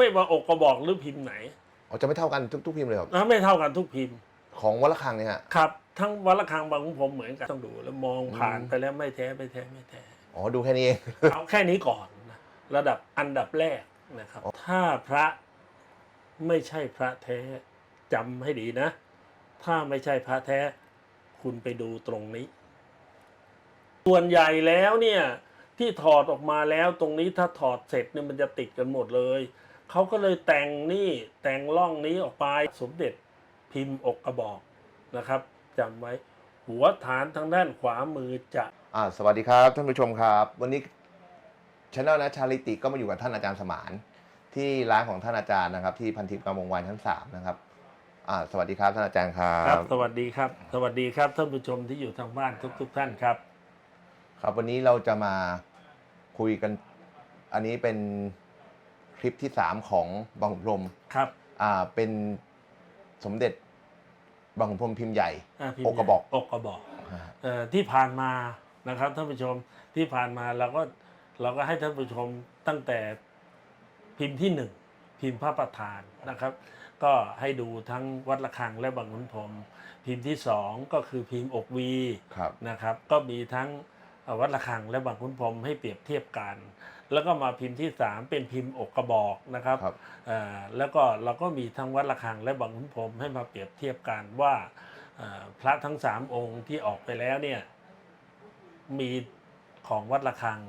ไม่ว่าอกกระบอกหรือพิมพ์ไหนอ๋อจะไม่เท่ากันทุกทุกพิมพ์เลยครับนะไม่เท่ากันทุกพิมพ์ของวัดระฆังเนี่ยฮะครับ ทั้งวัดระฆังบางขุนพรหมเหมือนกันต้องดูแล้วมองผ่านอืมไปแล้วไม่แท้ไม่แท้ไม่แท้อ๋อดูแค่นี้เองเอาแค่นี้ก่อนนะระดับอันดับแรกนะครับ ถ้าพระไม่ใช่พระแท้จำให้ดีนะ ถ้าไม่ใช่พระแท้ คุณไปดูตรงนี้ ส่วนใหญ่แล้วเนี่ย ที่ถอดออกมาแล้วตรงนี้ถ้าถอดเสร็จเนี่ยมันจะติดกันหมดเลย เขาก็เลยแต่งนี่แต่งร่องนี้ออกไปสมเด็จพิมพ์อกกระบอกนะครับจำไว้ หัวฐานทางด้านขวามือจะอ่าสวัสดีครับท่านผู้ชมครับ วันนี้ช anel นะชาลิติก็มาอยู่กับท่านอาจารย์สมาน ที่ร้านของท่านอาจารย์นะครับ ที่พันทิพย์กำมงวันชั้นสามนะครับอ่าสวัสดีครับท่านอาจารย์ครัครับ บสวัสดีครับ สวัสดีครับท่านผู้ชมที่อยู่ทางบ้านทุกทุกๆท่านครับ ครับวันนี้เราจะมาคุยกัน อันนี้เป็น คลิปที่สามของบางขุนพรหมครับ อ่าเป็นสมเด็จบางขุนพรหมพิมพ์ใหญ่าพิมพ์อกกระบอกอกกระบอกอ่าเอ่อที่ผ่านมานะครับท่านผู้ชมที่ผ่านมาเราก็เราก็ให้ท่านผู้ชมตั้งแต่พิมพ์ที่หนึ่งพิมพ์พระประธานนะครับ ก็ให้ดูทั้งวัดระฆังและบางขุนพรหมพิมพ์ที่สองก็คือพิมพ์อกวีครับ นะครับ ก็มีทั้งเอ่อวัดระฆังและบางขุนพรหมให้เปรียบเทียบกัน แล้วก็มาพิมพ์ที่ 3 เป็นพิมพ์อกกระบอกนะครับครับเอ่อแล้วก็เราก็มีทั้งวัดระฆังและบางขุนพรหมให้มาเปรียบเทียบกันว่าเอ่อพระทั้ง 3 องค์ที่ออกไปแล้วเนี่ยมีของวัดระฆัง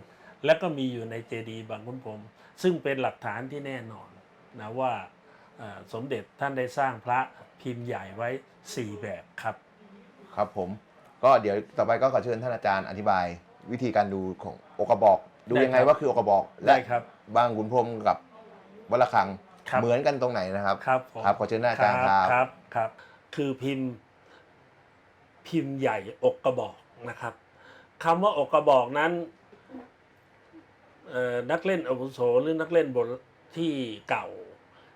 และก็มีอยู่ในเจดีย์บางขุนพรหมซึ่งเป็นหลักฐานที่แน่นอนนะว่าเอ่อสมเด็จท่านได้สร้างพระพิมพ์ใหญ่ไว้ 4 แบบครับ ครับผม ก็เดี๋ยวต่อไปก็ขอเชิญท่านอาจารย์อธิบาย วิธีการดูของอกกระบอก ดูยังไงได้ครับว่าคืออกกระบอกและได้ครับบางขุนพรหมกับวัดระฆังครับ เหมือนกันตรงไหนนะครับ ครับผมครับขอเชิญท่านอาจารย์ครับ ครับครับ คือพิมพ์ พิมพ์ใหญ่อกกระบอกนะครับคำว่าอกกระบอกนั้นเอ่อนักเล่นอาวุโสหรือนักเล่นบทที่เก่า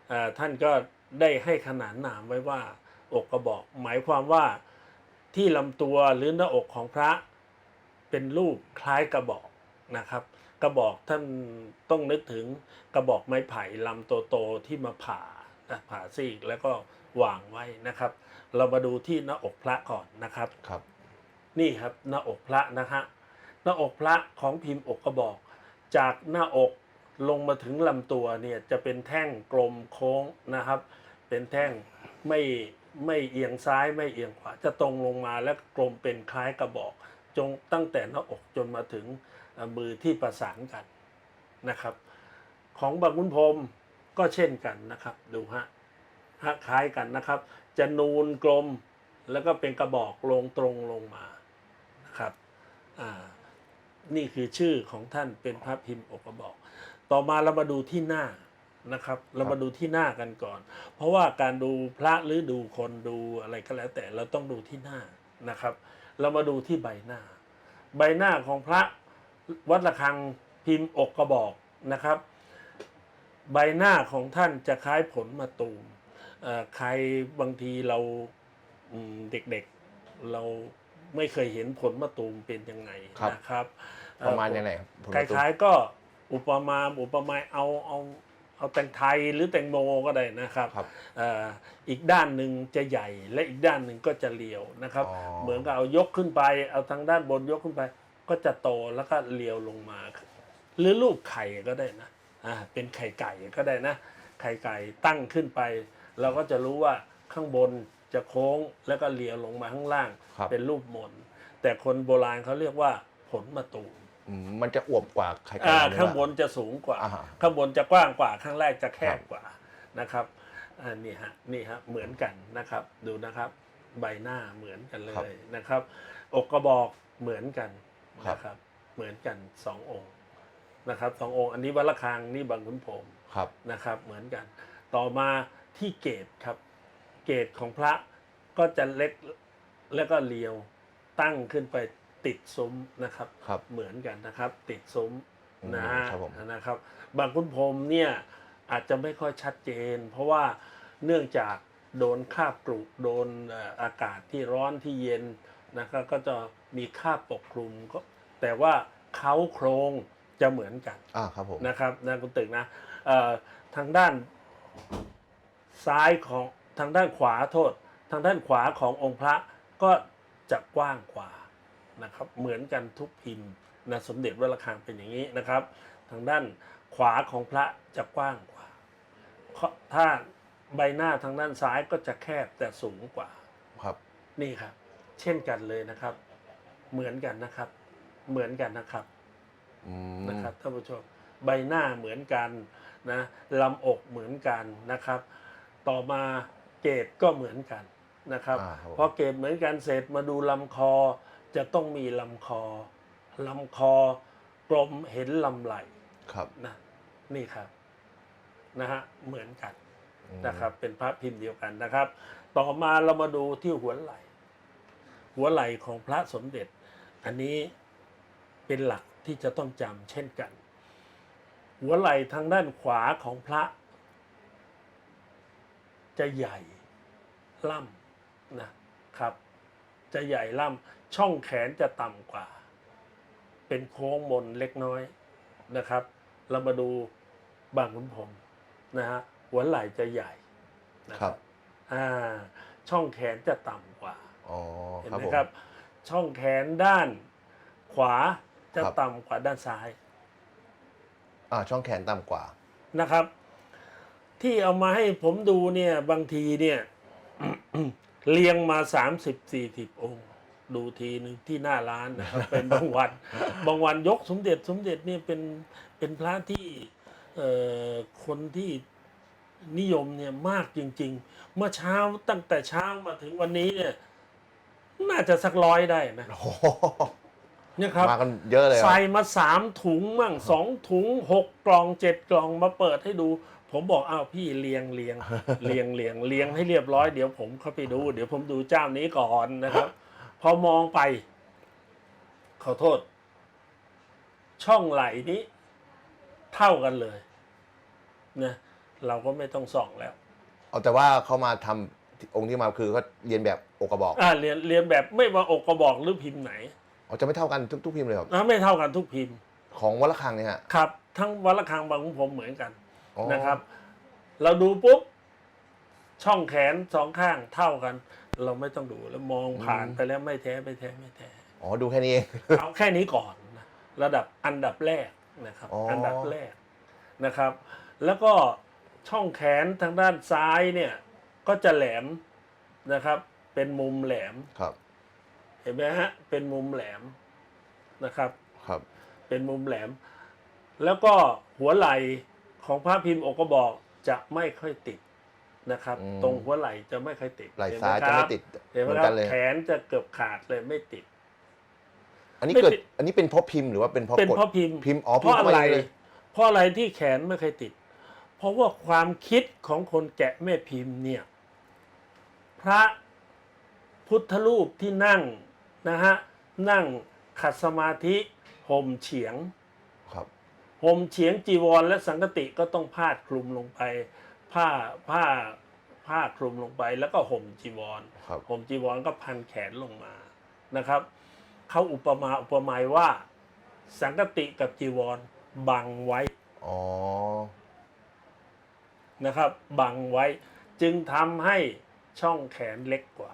เอ่อท่านก็ได้ให้ขนานนามไว้ว่า อกกระบอก หมายความว่าที่ลำตัวหรือหน้าอกของพระเป็นรูปคล้ายกระบอกนะครับ กระบอกท่านต้องนึกถึงกระบอกไม้ไผ่ลำโตๆที่มาผ่านะผ่าซีกแล้วก็วางไว้นะครับ เรามาดูที่หน้าอกพระก่อนนะครับ ครับ นี่ครับหน้าอกพระนะฮะหน้าอกพระของพิมพ์อกกระบอก จากหน้าอกลงมาถึงลำตัวเนี่ยจะเป็นแท่งกลมโค้งนะครับ เป็นแท่งไม่ไม่เอียงซ้ายไม่เอียงขวาจะตรงลงมาและกลมเป็นคล้ายกระบอก จงตั้งแต่หน้าอกจนมาถึง เอ่อมือที่ประสานกันนะครับ ของบางขุนพรมก็เช่นกันนะครับดูฮะฮะคล้ายกันนะครับ จะนูนกลมแล้วก็เป็นกระบอกลงตรงลงมานะครับอ่านี่คือชื่อของท่านเป็นพระพิมพ์อกกระบอก ต่อมาเรามาดูที่หน้านะครับ เรามาดูที่หน้ากันก่อน เพราะว่าการดูพระหรือดูคนดูอะไรก็แล้วแต่เราต้องดูที่หน้านะครับ เรามาดูที่ใบหน้า ใบหน้าของพระ วัดระฆังพิมพ์อกกระบอกนะครับ ใบหน้าของท่านจะคล้ายผลมะตูมเอ่อใครบางทีเราอืมเด็กๆเราไม่เคยเห็นผลมะตูมเป็นยังไงครับนะครับเอ่อประมาณยังไงครับผมคล้ายๆก็อุปมาอุปไมยเอาเอาเอาแตงไทยหรือแตงโมก็ได้นะครับครับเอ่ออีกด้านหนึ่งจะใหญ่และอีกด้านหนึ่งก็จะเรียวนะครับอ๋อเหมือนกับเอายกขึ้นไป เอาทางด้านบนยกขึ้นไป ก็จะโตแล้วก็เรียวลงมา หรือรูปไข่ก็ได้นะอ่าเป็นไข่ไก่ก็ได้นะ ไข่ไก่ตั้งขึ้นไป เราก็จะรู้ว่าข้างบนจะโค้งแล้วก็เรียวลงมาข้างล่าง ครับ เป็นรูปมน แต่คนโบราณเขาเรียกว่าผลมะตูมอืมมันจะอวบกว่าไข่ไก่อ่าไหมข้างบว่นจะสูงกว่า อ่าฮะ ข้างบนจะกว้างกว่าข้างแรกจะแคครับบกว่านะครับอ่านี่ฮะนี่ฮะเหมือนกันนะครับ ดูนะครับ ใบหน้าเหมือนกันเลยนะครับ อกกระบอกเหมือนกัน นะครับ เหมือนกันสององค์นะครับสององค์ อันนี้วัดระฆังนี่บางขุนพรหมครับนะครับ เหมือนกัน ต่อมาที่เกตครับ เกตของพระก็จะเล็กแล้วก็เรียวตั้งขึ้นไปติดซุ้มนะครับ ครับ เหมือนกันนะครับ ติดซุ้มอืมนะฮะครับผม นะครับ บางคุณพรหมเนี่ยอาจจะไม่ค่อยชัดเจน เพราะว่าเนื่องจากโดนคราบกรุโดนเอ่ออากาศที่ร้อนที่เย็นนะครับก็จะ มีคราบปกคลุมก็แต่ว่าเขาโครงจะเหมือนกันอ่าครับผมนะครับนะคุณตึกนะเอ่อทางด้านซ้ายของทางด้านขวาโทษ ทางด้านขวาขององค์พระก็จะกว้างกว่านะครับเหมือนกันทุกพิมพ์นะสมเด็จวัดระฆังเป็นอย่างนี้นะครับ ทางด้านขวาของพระจะกว้างกว่าเพราะถ้าใบหน้าทางด้านซ้ายก็จะแคบแต่สูงกว่าครับนี่ครับ เช่นกันเลยนะครับ เหมือนกันนะครับ เหมือนกันนะครับอืมนะครับท่านผู้ชมใบหน้าเหมือนกันนะลำอกเหมือนกันนะครับ ต่อมาเกรดก็เหมือนกันนะครับอ่าครับผมพอเกรดเหมือนกันเสร็จมาดูลำคอจะต้องมีลำคอลำคอกลมเห็นลำไหลครับนะนี่ครับนะฮะเหมือนกันอืมนะครับ เป็นพระพิมพ์เดียวกันนะครับ ต่อมาเรามาดูที่หัวไหล่ หัวไหล่ของพระสมเด็จ อันนี้เป็นหลักที่จะต้องจำเช่นกัน หัวไหล่ทางด้านขวาของพระ จะใหญ่ล่ำนะครับ จะใหญ่ล่ำช่องแขนจะต่ำกว่า เป็นโค้งมนเล็กน้อยนะครับ เรามาดูบางขุนพรหมนะฮะหัวไหล่จะใหญ่นะคครัรับบอ่าช่องแขนจะต่ำกว่า อ๋อเห็นครับไหมผมครับ ช่องแขนด้านขวาจะครับ ต่ำกว่าด้านซ้าย อ่าช่องแขนต่ำกว่า นะครับ ที่เอามาให้ผมดูเนี่ยบางทีเนี่ย เรียงมา 30 40 องค์ ดูทีหนึ่งที่หน้าร้านนะครับ เป็นบางวัน บางวันยกสมเด็จสมเด็จเนี่ยเป็นเป็นพระที่เอ่อคนที่นิยมเนี่ยมากจริง ๆ เมื่อเช้าตั้งแต่เช้ามาถึงวันนี้เนี่ย น่าจะสักร้อยได้นะโอ้โหเนี่ยครับมากันเยอะเลยเหรอใส่มาสามถุงมั่งสองถุงหกกล่องเจ็ดกล่องมาเปิดให้ดู ผมบอกอ้าวพี่เลียงเลียงเลียงเลียงเลียงให้เรียบร้อยเดี๋ยวผมเข้าไปดู เดี๋ยวผมดูเจ้านี้ก่อนนะครับ พอมองไป ขอโทษ ช่องไหลนี้ เท่ากันเลยนะเราก็ไม่ต้องส่องแล้ว เอาแต่ว่าเขามาทำ องค์ที่มาคือเขาเรียนแบบอกกระบอกอ่าเรียนเรียนแบบไม่ว่าอกกระบอกหรือพิมพ์ไหนอ๋อจะไม่เท่ากันทุกทุกพิมพ์เลยครับนะไม่เท่ากันทุกพิมพ์ของวัดระฆังเนี่ยฮะครับ ทั้งวัดระฆังบางขุนพรหมเหมือนกันอ๋อนะครับ เราดูปุ๊บช่องแขนสองข้างเท่ากัน เราไม่ต้องดูแล้วมองผ่านไปแล้วไม่แท้ไม่แท้ไม่แท้อ๋อดูแค่นี้เอง เอาแค่นี้ก่อนนะระดับอันดับแรกนะครับ อ๋ออั อันดับแรกนะครับ แล้วก็ช่องแขนทางด้านซ้ายเนี่ย ก็จะแหลมนะครับ เป็นมุมแหลม ครับ เห็นไหมฮะ เป็นมุมแหลมนะครับ ครับ เป็นมุมแหลม แล้วก็หัวไหล่ของพระพิมพ์อกกระบอกจะไม่ค่อยติดนะครับ อืม ตรงหัวไหล่จะไม่ค่อยติดไหล่เนซ้ายคจะรับไม่ติดเห็นไหเหมมือนคกัรันบเลย แขนจะเกือบขาดเลยไม่ติด อันนี้ไม่เกิดติด อันนี้เป็นเพราะพิมพ์หรือว่าเป็นเพราะเป็นกฎเพราะพิมพ์พิมพ์อ๋อเพราะพิมพ์อะไร เข้ามาเองเลยเพราะอะไรที่แขนไม่เคยติด เพราะว่าความคิดของคนแกะแม่พิมพ์เนี่ย พระพุทธรูปที่นั่งนะฮะนั่งขัดสมาธิห่มเฉียงครับห่มเฉียงจีวร และสังกติก็ต้องพาดคลุมลงไป ผ้าผ้าผ้าคลุมลงไปแล้วก็ห่มจีวรครับห่มจีวรก็พันแขนลงมานะครับเขาอุปมาอุปไมยว่าสังกติกับจีวรบังไว้อ๋อนะครับบังไว้จึงทำให้ ช่องแขนเล็กกว่า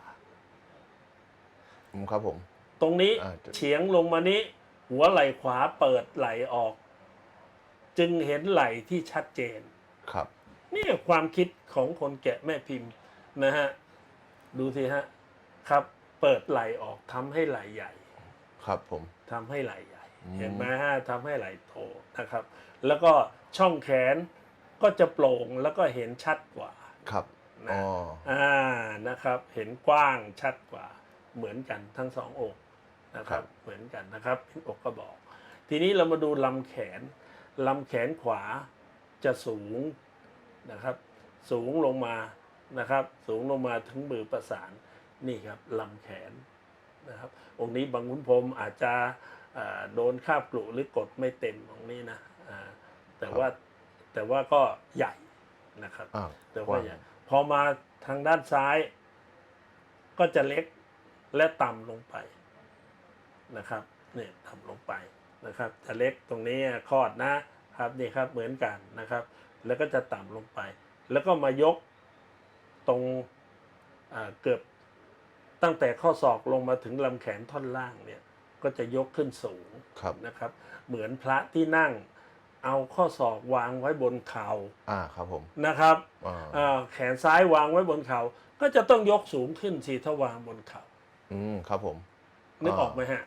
อืมครับผม ตรงนี้อ่าจะ เฉียงลงมานี้ หัวไหล่ขวาเปิดไหล่ออก จึงเห็นไหล่ที่ชัดเจน ครับ นี่ความคิดของคนแกะแม่พิมพ์นะฮะ ดูสิฮะ ครับ เปิดไหลออกทำให้ไหลใหญ่ ครับผม ทำให้ไหลใหญ่ อืม เห็นไหมฮะทำให้ไหลโตนะครับ แล้วก็ช่องแขนก็จะโปร่งแล้วก็เห็นชัดกว่า ครับ นะอ๋ออ่านะครับ เห็นกว้างชัดกว่าเหมือนกันทั้งสององค์นะครับ เหมือนกันนะครับเป็นอกกระบอก ทีนี้เรามาดูลำแขนลำแขนขวาจะสูงนะครับ สูงลงมานะครับ สูงลงมาถึงมือประสานนี่ครับลำแขนนะครับ องค์นี้บางขุนพรหมอาจจะอ่าโดนคาบกลุหรือกดไม่เต็มองค์นี้นะอ่าแต่ว่าแต่ว่าก็ใหญ่นะครับอ่าแต่กว่าว้างอย่าง พอมาทางด้านซ้าย ก็จะเล็กและต่ำลงไปนะครับเนี่ยต่ำลงไปนะครับ จะเล็กตรงนี้คลอดนะครับนี่ครับเหมือนกันนะครับ แล้วก็จะต่ำลงไป แล้วก็มายกตรงอ่าเกือบตั้งแต่ข้อศอกลงมาถึงลำแขนท่อนล่างเนี่ยก็จะยกขึ้นสูงครับนะครับ เหมือนพระที่นั่ง เอาข้อศอกวางไว้บนเข่าอ่าครับผมนะครับอ่าอ่าแขนซ้ายวางไว้บนเขา่าก็จะต้องยกสูงขึ้นสิถ้าวางบนเขา่าอืมครับผม นึกอ่าออกไหมฮะ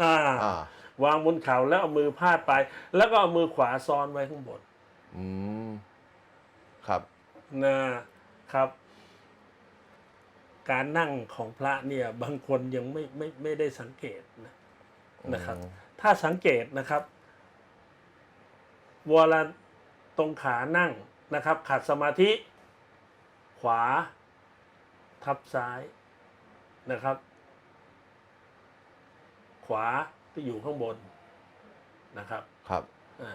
อ่า อ่าวางบนเข่าแล้วเอามือพาดไป แล้วก็เอามือขวาซ้อนไว้ข้างบนอืมครับนะครับ การนั่งของพระเนี่ย บางคนยังไม่ไม่ไม่ได้สังเกตนะนะครับ อืมถ้าสังเกตนะครับเวลาตรงขานั่งนะครับ ขัดสมาธิ ขวา ทับซ้ายนะครับ ขวาก็อยู่ข้างบนนะครับครับอ่า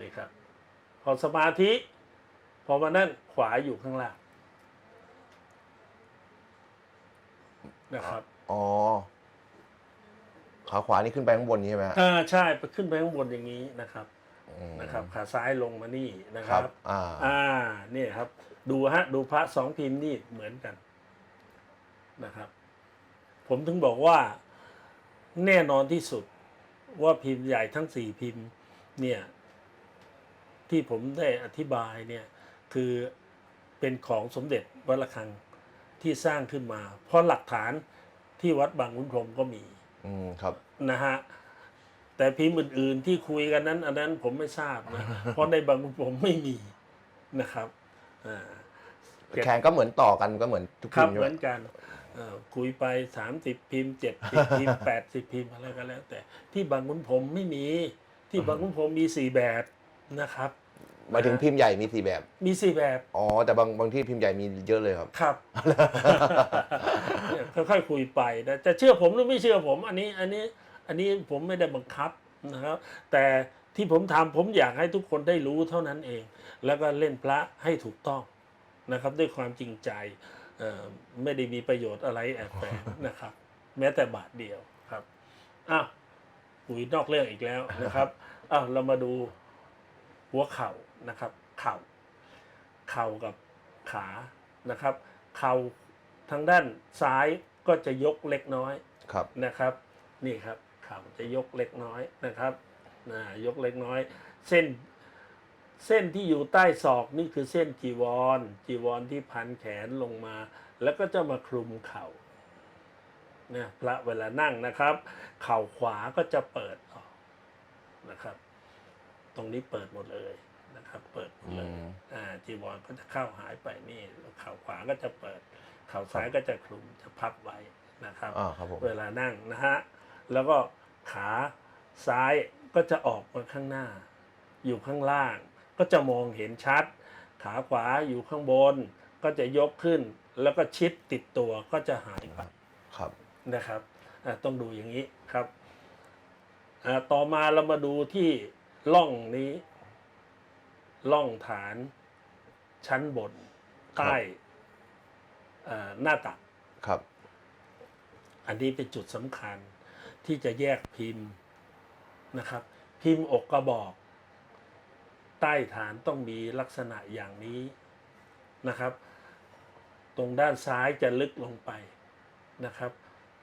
นี่ครับ พอสมาธิ พอมานั่นขวาอยู่ข้างล่างนะครับอ๋อขาขวานี่ขึ้นไปข้างบนนี้ใช่ไหมฮะอ่าใช่ไปขึ้นไปข้างบนอย่างนี้นะครับอืม นะครับขาซ้ายลงมานี่นะคครัรับบอ่าอ่านี่ครับ ดูฮะดูพระสองพิมพ์นี่เหมือนกันนะครับ ผมถึงบอกว่าแน่นอนที่สุดว่าพิมพ์ใหญ่ทั้งสี่พิมพ์เนี่ยที่ผมได้อธิบายเนี่ยคือเป็นของสมเด็จวัดระฆังที่สร้างขึ้นมา เพราะหลักฐานที่วัดบางขุนพรหมก็มี อืมครับนะฮะ แต่พิมพ์อื่นๆที่คุยกันนั้น อันนั้นผมไม่ทราบนะ เพราะในบางขุนพรหมไม่มีนะครับอ่าเก็บแขนก็เหมือนต่อกันก็เหมือนทุกคพิรับมพ์ใช่เหไหมมือนกันเอ่อคุยไปสามสิบพิมพ์เจ็ดสิบพิมพ์แปดสิบพิมพ์อะไรก็แล้ว แต่ที่บางขุนพรหมไม่มี ที่บางขุนพรหมมีสี่แบบนะครับ หมายถึงพิมพ์ใหญ่มีสี่แบบ มีสี่แบบ อ๋อ แต่บางบางที่พิมพ์ใหญ่มีเยอะเลยครับ ครับ เนี่ยค่อยๆคุยไปนะจะเชื่อผมหรือไม่เชื่อผม อันนี้อันนี้ อันนี้ผมไม่ได้บังคับนะครับ แต่ที่ผมทำผมอยากให้ทุกคนได้รู้เท่านั้นเอง แล้วก็เล่นพระให้ถูกต้องนะครับ ด้วยความจริงใจเอ่อไม่ได้มีประโยชน์อะไรแอบแฝงนะครับ แม้แต่บาทเดียวครับอ้าวคุยนอกเรื่องอีกแล้วนะครับอ้าวเรามาดูหัวเข่านะครับ เข่า เข่ากับขานะครับ เข่าทางด้านซ้ายก็จะยกเล็กน้อยครับนะครับ นี่ครับ เข่าจะยกเล็กน้อยนะครับนะยกเล็กน้อย เส้นเส้นที่อยู่ใต้ศอกนี่คือเส้นจีวร จีวรที่พันแขนลงมา แล้วก็จะมาคลุมเข่าเนี่ยพระเวลานั่งนะครับ เข่าขวาก็จะเปิดออกนะครับ ตรงนี้เปิดหมดเลยนะครับ เปิดหมดเลยอืมอ่าจีวรก็จะเข้าหายไปนี่แล้วเข่าขวาก็จะเปิด เข่าซ้ายก็จะคลุมจะพับไว้นะครับอ่าครับผมเวลานั่งนะฮะแล้วก็ ขาซ้ายก็จะออกมาข้างหน้า อยู่ข้างล่าง ก็จะมองเห็นชัด ขาขวาอยู่ข้างบน ก็จะยกขึ้น แล้วก็ชิดติดตัวก็จะหายไปครับนะครับอะต้องดูอย่างนี้ครับอะต่อมาเรามาดูที่ล่องนี้ล่องฐานชั้นบนใต้อ่าหน้าตักครับ อันนี้เป็นจุดสำคัญ ที่จะแยกพิมพ์นะครับ พิมพ์อกกระบอก ใต้ฐานต้องมีลักษณะอย่างนี้นะครับ ตรงด้านซ้ายจะลึกลงไปนะครับ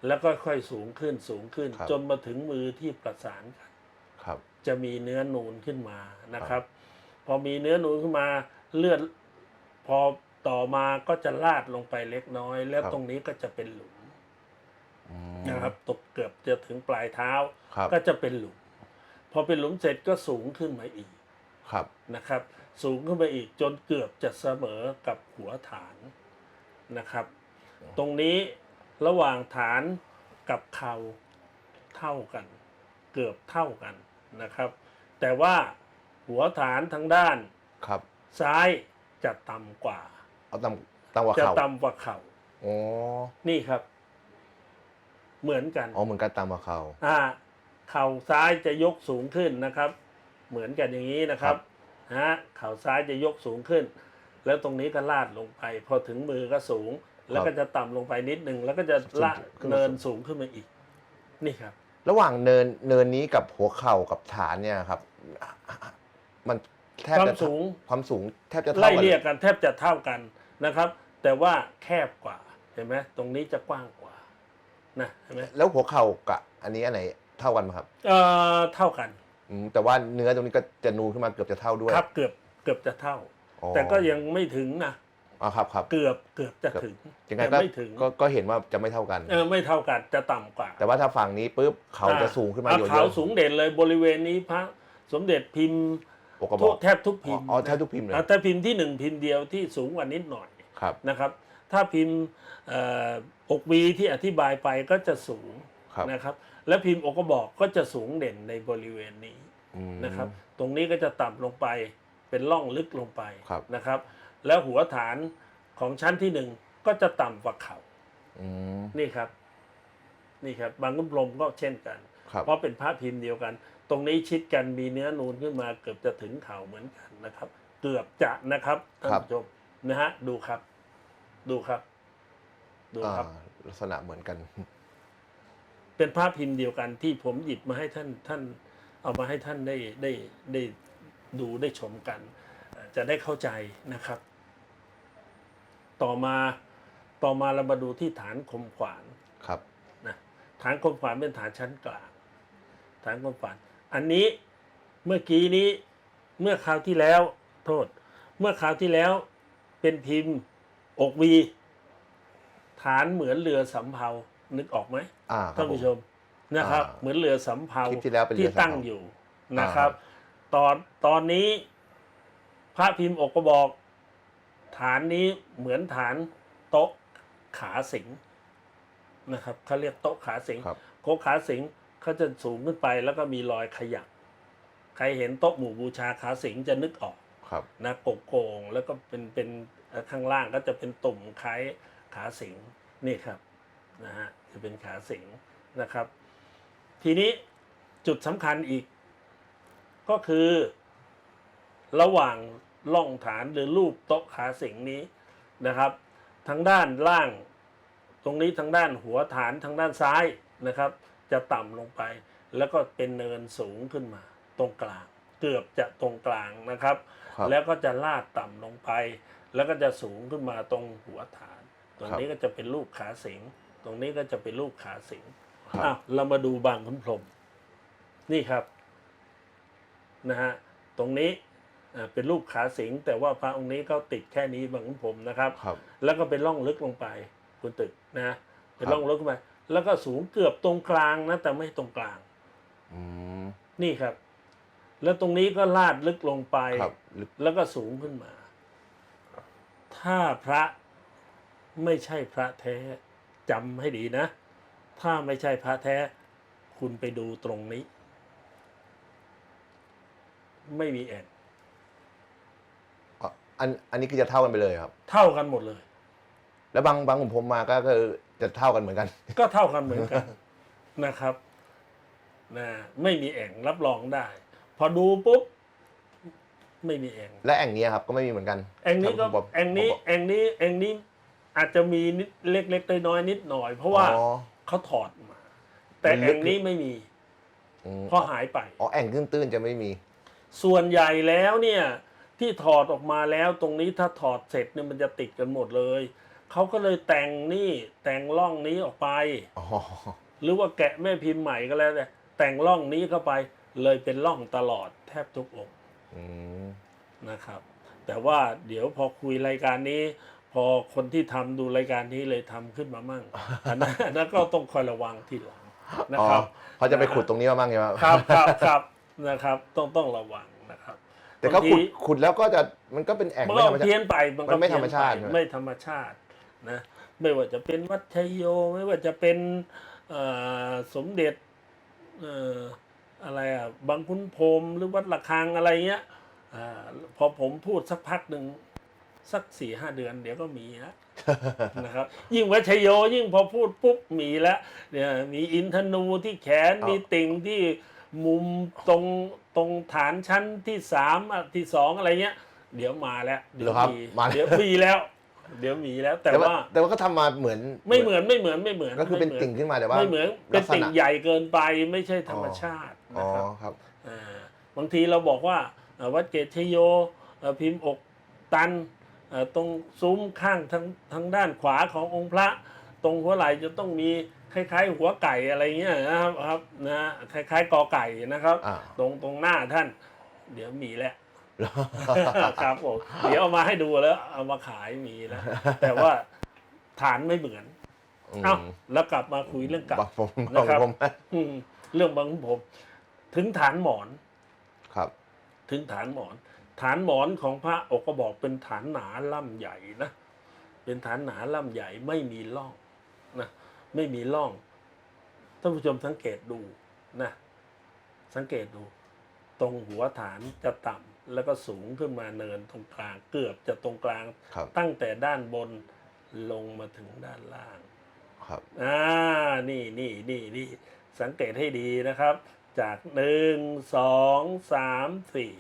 แล้วก็ค่อยสูงขึ้นสูงขึ้นครับจนมาถึงมือที่ประสานกันครับจะมีเนื้อนูนขึ้นมานะครับ พอมีเนื้อนูนขึ้นมาเลือดพอต่อมาก็จะลาดลงไปเล็กน้อย แล้วครับตรงนี้ก็จะเป็นหลุมอืม นะครับตกเกือบจะถึงปลายเท้าครับก็จะเป็นหลุม พอเป็นหลุมเสร็จก็สูงขึ้นมาอีกครับนะครับ สูงขึ้นมาอีกจนเกือบจะเสมอกับหัวฐานนะครับ ตรงนี้ระหว่างฐานกับเข่าเท่ากัน เกือบเท่ากันนะครับ แต่ว่าหัวฐานทางด้านครับ ซ้ายจะต่ำกว่าเอาตำตำกว่าจะเข่าต่ำกว่าเข่าอ๋อนี่ครับ เหมือนกันอ๋อเหมือนกันตำกว่าเข่าอ่าเข่าซ้ายจะยกสูงขึ้นนะครับ เหมือนกันอย่างนี้นะครับฮะเข่าซ้ายจะยกสูงขึ้น แล้วตรงนี้ก็ลาดลงไป พอถึงมือก็สูง แล้วก็จะต่ำลงไปนิดนึงแล้วก็จะลาดขึ้นมาเนินสูงสูงขึ้นมาอีก นี่ครับ ระหว่างเนินเนินนี้กับหัวเข่ากับฐานเนี่ยครับ มันแทบความจะสูง ความสูงแทบจะไล่เท่ากันเรียกกันแทบจะเท่ากันนะครับ แต่ว่าแคบกว่าเห็นไหมตรงนี้จะกว้างกว่า นะเห็นไหมแล้วหัวเข่ากับอันนี้อันไหนเท่ากันไหมครับเอ่อเท่ากันอืมแต่ว่าเนื้อตรงนี้ก็จะนูนขึ้นมาเกือบจะเท่าด้วยครับเกือบเกือบจะเท่า อ๋อแต่ก็ยังไม่ถึงนะอ๋อครับครับ เกือบเกือบจะถึงยังไงแต่ก็ไม่ถึงก็ก็เห็นว่าจะไม่เท่ากัน เออไม่เท่ากันจะต่ำกว่าแต่ว่าถ้าฝั่งนี้ปุ๊บเขาจะสูงขึ้นมาอยู่อะเขาสูงเด่นเลยบริเวณนี้พระสมเด็จพิมพ์ปกกระบทุอกกแทบทุกพิมพ์อ๋อแทบทุกพิมพ์เลย อะแต่พิมพ์ที่หนึ่งพิมพ์เดียวที่สูงกว่านิดหน่อยครับนะครับ ถ้าพิมพ์เอ่ออกวีที่อธิบายไปก็จะสูงครับนะครับ และพิมพ์อกกระบอกก็จะสูงเด่นในบริเวณนี้อืมนะครับ ตรงนี้ก็จะต่ำลงไปเป็นร่องลึกลงไปครับนะครับ แล้วหัวฐานของชั้นที่หนึ่งก็จะต่ำกว่าเขาอืมนี่ครับ นี่ครับ บางกุนพรหมก็เช่นกันครับเพราะเป็นพระพิมพ์เดียวกัน ตรงนี้ชิดกันมีเนื้อนูนขึ้นมาเกือบจะถึงเข่าเหมือนกันนะครับ เกือบจะนะครับท่านผู้ชมนะฮะดูครับ ดูครับ ดูอ่าครับลักษณะเหมือนกัน เป็นภาพพิมพ์เดียวกันที่ผมหยิบมาให้ท่านท่าน เอามาให้ท่านได้ได้ได้ดูได้ชมกันเอ่อจะได้เข้าใจนะครับ ต่อมาต่อมาเรามาดูที่ฐานคมขวาน ครับ นะฐานคมขวานเป็นฐานชั้นกลาง ฐานคมขวานอันนี้เมื่อกี้นี้เมื่อคราวที่แล้วโทษ เมื่อคราวที่แล้วเป็นพิมพ์ อกวี ฐานเหมือนเรือสำเภานึกออกไหมอ่าครัท่าบนผมผู้ชมนะครับ อ่าเหมือนเรือสำเภาคลิปที่แล้วเป็นเรือที่สำเภาตั้งอยู่นะครับอ่ตอนตอนนี้ พระพิมพ์อกกระบอก ฐานนี้เหมือนฐานโต๊ะขาสิงนะครับเขาเรียกโต๊ะขาสิงครับโต๊ะขาสิงเขาจะสูงขึ้นไปแล้วก็มีรอยขยับใครเห็นโต๊ะหมู่บูชาขาสิงจะนึกออก ครับ นะโกงๆแล้วก็เป็นเป็น เอ่อข้างล่างก็จะเป็นตุ่มคล้ายขาสิงนี่ครับนะฮะจะเป็นขาสิงนะครับ ทีนี้จุดสำคัญอีก ก็คือ ระหว่างล่องฐานหรือรูปโต๊ะขาสิงนี้นะครับทางด้านล่าง ตรงนี้ทางด้านหัวฐานทางด้านซ้ายนะครับ จะต่ำลงไป แล้วก็เป็นเนินสูงขึ้นมา ตรงกลาง เกือบจะตรงกลางนะครับครับแล้วก็จะลาดต่ำลงไป แล้วก็จะสูงขึ้นมาตรงหัวฐาน ตรงครับนี้ก็จะเป็นรูปขาสิง ตรงนี้ก็จะเป็นรูปขาสิงครับอ้าวเรามาดูบางขุนพรหมนี่ครับนะฮะตรงนี้อ่าเป็นรูปขาสิง แต่ว่าพระองค์นี้ก็ติดแค่นี้บางขุนพรหมนะครับครับแล้วก็เป็นร่องลึกลงไปคุณตึกนะเป็นครับร่องลึกลงไปแล้วก็สูงเกือบตรงกลางนะ แต่ไม่ตรงกลางอืมนี่ครับ แล้วตรงนี้ก็ลาดลึกลงไปครับลึกแล้วก็สูงขึ้นมา ถ้าพระไม่ใช่พระแท้จำให้ดีนะ ถ้าไม่ใช่พระแท้ คุณไปดูตรงนี้ ไม่มีแอ่งอะอันอันนี้คือจะเท่ากันไปเลยครับ เท่ากันหมดเลย แล้วบางบางผมผมมาก็คือจะเท่ากันเหมือนกัน ก็เท่ากันเหมือนกันนะครับนะไม่มีแอ่งรับรองได้ พอดูปุ๊บ ไม่มีแอ่งและแอ่งนี้ครับก็ไม่มีเหมือนกันแองนี้ก็ผมบอกแองนี้ผมบอกแองนี้แองนี้อาจจะมีนิดเล็กๆน้อยๆนิดหน่อย เพราะว่าอ๋อเขาถอดมา แต่มันแอลึกงนี้ไม่มีอืมเพราะหายไปอ๋อแอ่งตื้นๆจะไม่มี ส่วนใหญ่แล้วเนี่ย ที่ถอดออกมาแล้วตรงนี้ถ้าถอดเสร็จเนี่ยมันจะติดกันหมดเลยเขาก็เลยแต่งนี่แต่งร่องนี้ออกไปอ๋อหรือว่าแกะแม่พิมพ์ใหม่ก็แล้วแต่แต่งร่องนี้เข้าไปเลยเป็นร่องตลอดแทบทุกองค์ อืมนะครับ แต่ว่าเดี๋ยวพอคุยรายการนี้ พอคนที่ทำดูรายการนี้เลยทำขึ้นมามั่งอันนั้นอันนั้นก็ต้องคอยระวังทีหลังนะอ๋อครับ เขาจะไปขุดตรงนี้มาบ้างใช่ไหมครับครับครับนะครับ ต้องต้องระวังนะครับ แต่ก็ขุดบางทีขุดแล้วก็จะมันก็เป็นแอ่งมันไม่ก็ธรรมชาเพี้ยตินไปมันก็มันไม่เพี้ยธรรมชาติไปใช่ไหม ไม่ธรรมชาตินะไม่ว่าจะเป็นวัดชัยโย ไม่ว่าจะเป็นเอ่อสมเด็จเอ่อ อะไรอะบางคุณพรหมหรือวัดระฆังอะไรเงี้ยอาพอผมพูดสักพักหนึ่งสักสี่ห้าเดือน เดี๋ยวก็มีนะนะครับ ยิ่งวัดชัยโยยิ่งพอพูดปุ๊บมีแล้วเนี่ยมีอินทนูที่แขนเอามีมีติ่งที่มุมตรงตรงฐานชั้นที่สามอะที่สองอะไรเงี้ย เดี๋ยวมาแล้วเดี๋ยวเหรอครับมีมาแล้ว เดี๋ยวมีแล้ว เดี๋ยวมีแล้ว แต่แต่ว่าว่าแต่ว่าก็ทำมาเหมือนไม่เหมือนไม่เหมือนไม่เหมือนก็คือเป็นไม่หมืติ่งขึ้นมาแต่ว่าไม่เหมือนเป็นติ่งลักษณะใหญ่เกินไปไม่ใช่ธรรมชาติ อ๋นะอครับครับ อ่าบางทีเราบอกว่าอ่าวัดเกตชโยเอ่อพิมพ์อกตันเอ่อตรงซุ้มข้างทางทางด้านขวาขององค์พระ ตรงหัวไหล่จะต้องมีคล้ายๆ หัวไก่อะไรเงี้ยนะครับครับนะคล้ายๆกอไก่นะครับ อ่า ตรงตรงหน้าท่าน เดี๋ยวมีแล้วครับผมเดี๋ยวเอามาให้ดูแล้ว เอามาขายมีแล้วแต่ว่าฐานไม่เหมือนอืมเอ้าแล้วกลับมาคุยเรื่องกลับบักผมนะครับผม อืมเรื่องบางผม ถึงฐานหมอนครับ ถึงฐานหมอน ฐานหมอนของพระอกก็บอกเป็นฐานหนาล่ำใหญ่นะเป็นฐานหนาล่ำใหญ่ไม่มีร่องนะไม่มีร่องท่านผู้ชมสังเกตดูนะสังเกตดู ตรงหัวฐานจะต่ำแล้วก็สูงขึ้นมาเนินตรงกลางเกือบจะตรงกลางครับตั้งแต่ด้านบนลงมาถึงด้านล่าง ครับ อ่า นี่นี่นี่นี่สังเกตให้ดีนะครับ จากหนึ่งสองสามสี่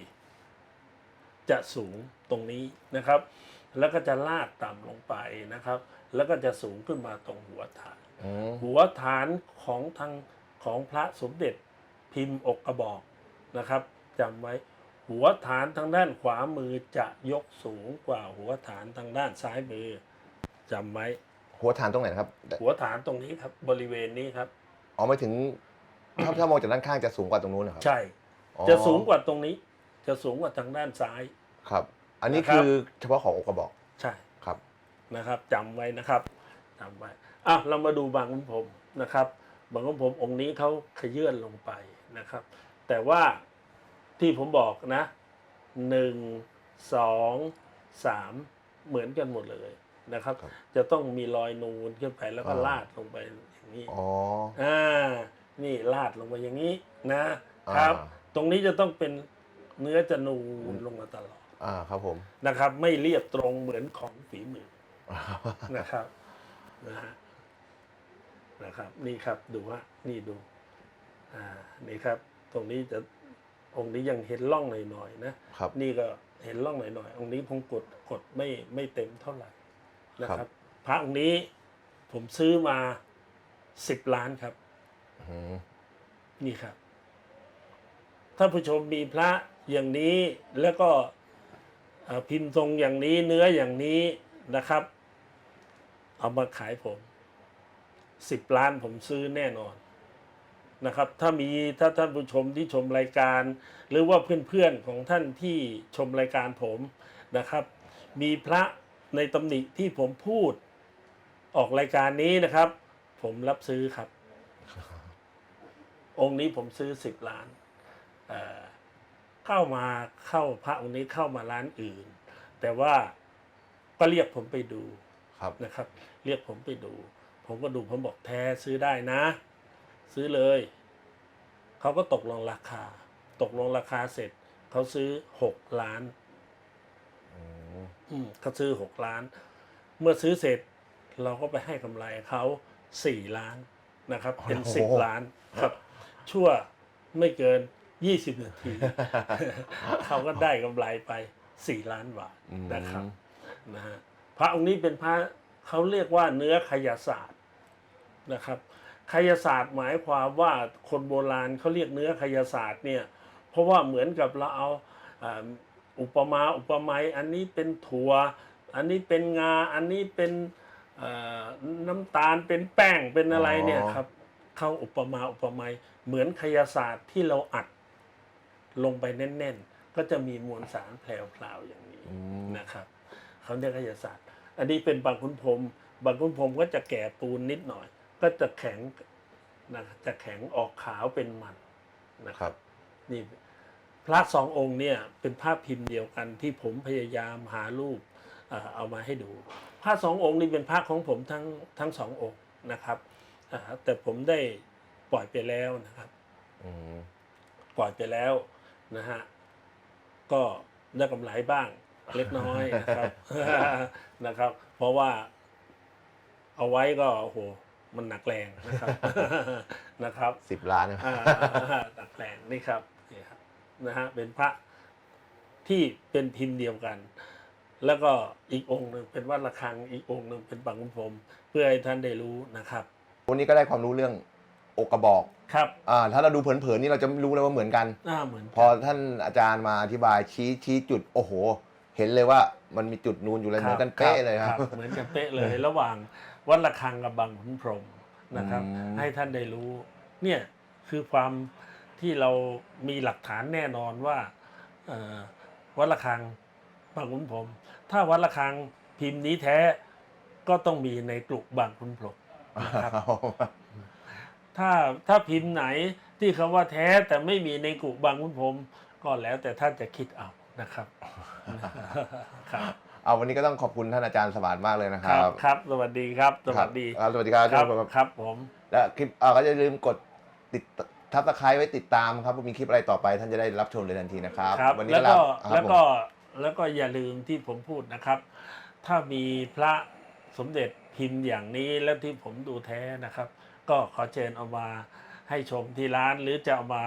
จะสูงตรงนี้นะครับ แล้วก็จะลาดต่ำลงไปนะครับ แล้วก็จะสูงขึ้นมาตรงหัวฐาน อืมหัวฐานของทางของพระสมเด็จพิมพ์อกกระบอกนะครับจำไว้หัวฐานทางด้านขวามือจะยกสูงกว่าหัวฐานทางด้านซ้ายมือจำไว้หัวฐานตรงไหนนะครับ หัวฐานตรงนี้ครับบริเวณนี้ครับ อ๋อไม่ถึง ถ้าถ้ามองจากด้านข้างจะสูงกว่าตรงนู้นนะครับใช่ อ๋อจะสูงกว่าตรงนี้ จะสูงกว่าทางด้านซ้าย ครับ อันนี้นะครับ คือเฉพาะของอกกระบอกใช่ครับ นะครับจำไว้นะครับจำไว้อะเรามาดูบางขุนพรหมนะครับ บางขุนพรหมองค์นี้เขาขยื่นลงไปนะครับ แต่ว่าที่ผมบอกนะหนึ่งสองสามเหมือนกันหมดเลยนะครับ ครับจะต้องมีรอยนูนขึ้นไปแล้วก็อ่า ลาดลงไปอย่างนี้ อ๋อ อ่า นี่ลาดลงไปอย่างนี้นะครับอ่าตรงนี้จะต้องเป็นเนื้อจะนูนลงมาตลอดอ่าครับผมนะครับ ไม่เรียบตรงเหมือนของฝีมือนะครับนะฮะนะครับ นี่ครับดูว่านี่ดู อ่านี่ครับ ตรงนี้จะองค์นี้ยังเห็นร่องหน่อยๆนะครับนี่ก็เห็นร่องหน่อยๆองค์นี้ผมกดกดไม่ไม่เต็มเท่าไหร่นะคครัรับบพระองค์นี้ผมซื้อมาสิบล้านครับอืม นี่ครับถ้าผู้ชมมีพระอย่างนี้แล้วก็พิมพ์ทรงอย่างนี้เนื้ออย่างนี้นะครับ เอามาขายผมสิบล้านผมซื้อแน่นอนนะครับ ถ้ามีถ้าท่านผู้ชมที่ชมรายการ หรือว่าเพื่อนๆของท่านที่ชมรายการผมนะครับ มีพระในตำหนิที่ผมพูดออกรายการนี้นะครับ ผมรับซื้อครับ องค์นี้ผมซื้อสิบล้านเอ่อเข้ามาเข้าพระองค์นี้เข้ามาร้านอื่น แต่ว่าก็เรียกผมไปดูครับนะครับ เรียกผมไปดู ผมก็ดูผมบอกแท้ซื้อได้นะ ซื้อเลยเขาก็ตกลงราคา ตกลงราคาเสร็จเขาซื้อหกล้านอืมอืมเขาซื้อหกล้าน เมื่อซื้อเสร็จเราก็ไปให้กำไรเขาสี่ล้านนะครับ เป็นสิบล้านครับ ชั่วไม่เกินยี่สิบนาที เขาก็ได้กำไรไปสี่ล้านบาทอืมนะครับนะฮะพระองค์นี้เป็นพระเขาเรียกว่าเนื้อขยศาสตร์นะครับขยศาสตร์หมายความว่าคนโบราณเขาเรียกเนื้อขยศาสตร์เนี่ยเพราะว่าเหมือนกับเราเอาอ่าอุปมาอุปไมยอันนี้เป็นถั่ว อันนี้เป็นงา อันนี้เป็นเอ่อน้ำตาลเป็นแป้งเป็นอะไรเนี่ยครับ เข้าอุปมาอุปไมยเหมือนขยศาสตร์ที่เราอัดลงไปแน่น ๆ ก็จะมีมวลสารแผลวๆอย่างนี้อืมนะครับเขาเรียกขยศาสตร์ อันนี้เป็นบางคุณพรหมบางคุณพรหมก็จะแก่ปูนนิดหน่อย ก็จะแข็งนะจะแข็งออกขาวเป็นมันนะคครับรับนี่พระสององค์เนี่ยเป็นภาพพิมพ์เดียวกันที่ผมพยายามหารูปเอ่อเอามาให้ดู พระสององค์นี้เป็นพระของผมทั้งทั้งสององค์นะครับ อ่าแต่ผมได้ปล่อยไปแล้วนะครับอืมปล่อยไปแล้วนะฮะก็ได้กำไรบ้างเล็กน้อยนะครับ นะครับ เพราะว่าเอาไว้ก็โอ้โหมันหนักแรงนะครับ นะครับสิบล้านนะอ่าตัดแปลงนี่ครับนี่ครับนะฮะเป็นพระที่เป็นพิมพ์เดียวกัน แล้วก็อีกองค์หนึ่งเป็นวัดระฆังอีกองค์หนึ่งเป็นบางขุนพรหมเพื่อให้ท่านได้รู้นะครับ วันนี้ก็ได้ความรู้เรื่องอกกระบอกครับอ่าถ้าเราดูเผินๆนี่เราจะไม่รู้เลยว่าเหมือนกันหน้าเหมือนพอท่านอาจารย์มาอธิบายชี้ชี้จุดโอ้โห เห็นเลยว่ามันมีจุดนูนอยู่เลยเหมือนกันเป๊ะเลยครับ เหมือนกันเป๊ะเลยระหว่างวัดระฆังกับบางขุนพรหมนะครับ อืม ให้ท่านได้รู้เนี่ยคือความที่เรามีหลักฐานแน่นอนว่าเอ่อวัดระฆังบางขุนพรหมถ้าวัดระฆังพิมพ์นี้แท้ก็ต้องมีในกลุ่มบางขุนพรหม นะครับ ถ้าถ้าพิมพ์ไหนที่คำว่าแท้แต่ไม่มีในกลุ่มบางขุนพรหมก็แล้วแต่ท่านจะคิดเอานะครับ ครับ เอาวันนี้ก็ต้องขอบคุณท่านอาจารย์สมานมากเลยนะคครัรับบครับ สวัสดีครับ สวัสดีครับสวัสดีครับครับทุกคนครับผม และคลิปเอ่อก็อย่าลืมกดติดทับตะไคร้ไว้ติดตามครับว่ามีคลิปอะไรต่อไปท่านจะได้รับชมเลยทันทีนะครับ ครับวันนี้แล้วลาก็ครับแล้วผมก็แล้วก็อย่าลืมที่ผมพูดนะครับ ถ้ามีพระสมเด็จ พิมพ์อย่างนี้แล้วที่ผมดูแท้นะครับ ก็ขอเชิญเอามาให้ชมที่ร้านหรือจะเอามา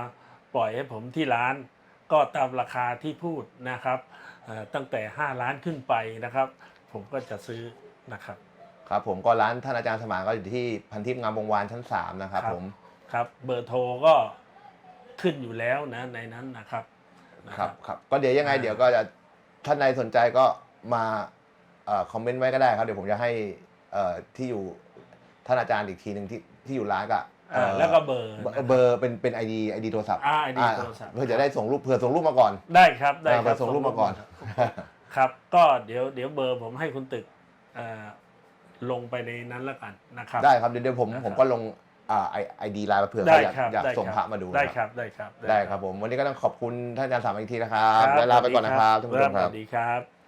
ปล่อยให้ผมที่ร้าน ก็ตามราคาที่พูดนะครับเอ่อตั้งแต่ 5 ล้านขึ้นไปนะครับ ผมก็จะซื้อนะครับ ครับผมก็ร้านท่านอาจารย์สมานก็อยู่ที่พันทิพย์งามวงวานชั้นสามนะครับครับผมครับเบอร์โทรก็ขึ้นอยู่แล้วนะในนั้นนะครับนะครับครับก็เดี๋ยวยังไงอ่าเดี๋ยวก็จะท่านใดสนใจก็มาเอ่อคอมเมนต์ไว้ก็ได้ครับ เดี๋ยวผมจะให้ เอ่อที่อยู่ท่านอาจารย์อีกทีหนึ่งที่ที่อยู่ร้านก็อ่าเอ่อแล้วก็เบอร์เบอนะครับร์เบอร์เป็นเป็นไอดีไอดีโทรศัพท์อ่า ID าโทรศัพท์ เพื่อจะได้ส่งรูปเผื่อส่งรูปมาก่อน ได้ครับได้คอ่ารับส่งรูปมาก่อน ครับ ก็เดี๋ยวเดี๋ยวเบอร์ผมให้คุณตึกเอ่อลงไปในนั้นแล้วกันนะครับ ได้ครับเดี๋ยวเดี๋ยวผมนะครับ ผมก็ลงอ่าไอไอดีไลน์มาเผื่อได้ใครอยากครับอยากได้ส่งคพระมาดูได้นะครับ ได้ครับได้ครับผมวันนี้ก็ต้องขอบคุณท่านอาจารย์สามอีกทีนะครับครับและลาไปก่อนนะครับท่านผู้ชมสครับวัสดีครับ